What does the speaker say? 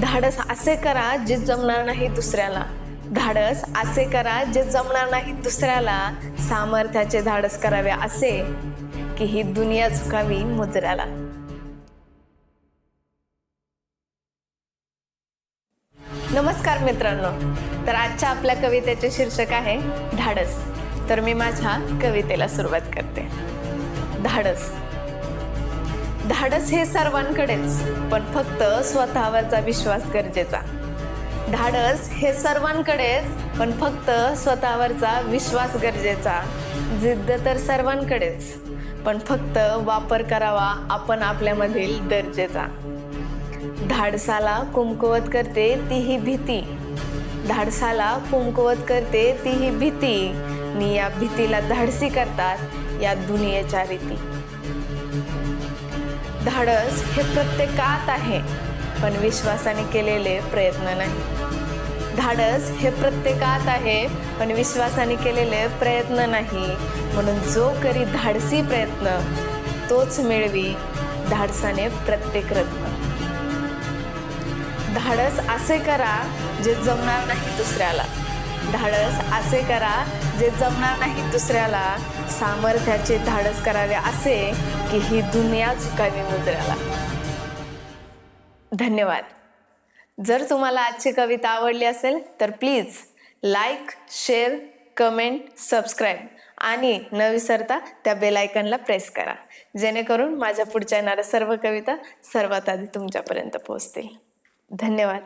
धाडस असे करा जे जमणार नाही दुसऱ्याला. धाडस असे करा जे जमणार नाही दुसऱ्याला. सामर्थ्याचे धाडस करावे असे की ही दुनिया झुकावी मुजऱ्याला. नमस्कार मित्रांनो. तर आजच्या आपल्या कवितेचे शीर्षक आहे धाडस. तर मी माझ्या कवितेला सुरुवात करते. धाडस. धाडस हे सर्वांकडेच पण फक्त स्वतःवरचा विश्वास गरजेचा. धाडस हे सर्वांकडेच पण फक्त स्वतःवरचा विश्वास गरजेचा. जिद्द तर सर्वांकडेच पण फक्त वापर करावा आपण आपल्यामधील दर्जेचा. धाडसाला कुमकुवत करते ती ही भीती. धाडसाला कुमकुवत करते ती ही भीती. नि या भीतीला धाडसी करतात या दुनियेच्या रीती. धाडस हे प्रत्येकात आहे पण विश्वासाने केलेले प्रयत्न नाही. धाडस हे प्रत्येकात आहे पण विश्वासाने केलेले प्रयत्न नाही. म्हणून जो करी धाडसी प्रयत्न तोच मिळवी धाडसाने प्रत्येक रत्न. धाडस असे करा जे जमणार नाही दुसऱ्याला. धाडस असे करा जे जमणार नाही दुसऱ्याला सामर्थ्याचे धाडस करावे असे की ही दुनिया झुकावी मुजऱ्याला. धन्यवाद. जर तुम्हाला आजची कविता आवडली असेल तर please like share comment subscribe आणि न विसरता त्या बेलायकनला प्रेस करा. जेणेकरून माझ्या पुढच्या येणाऱ्या सर्व कविता सर्वात आधी तुमच्यापर्यंत पोहोचतील. धन्यवाद.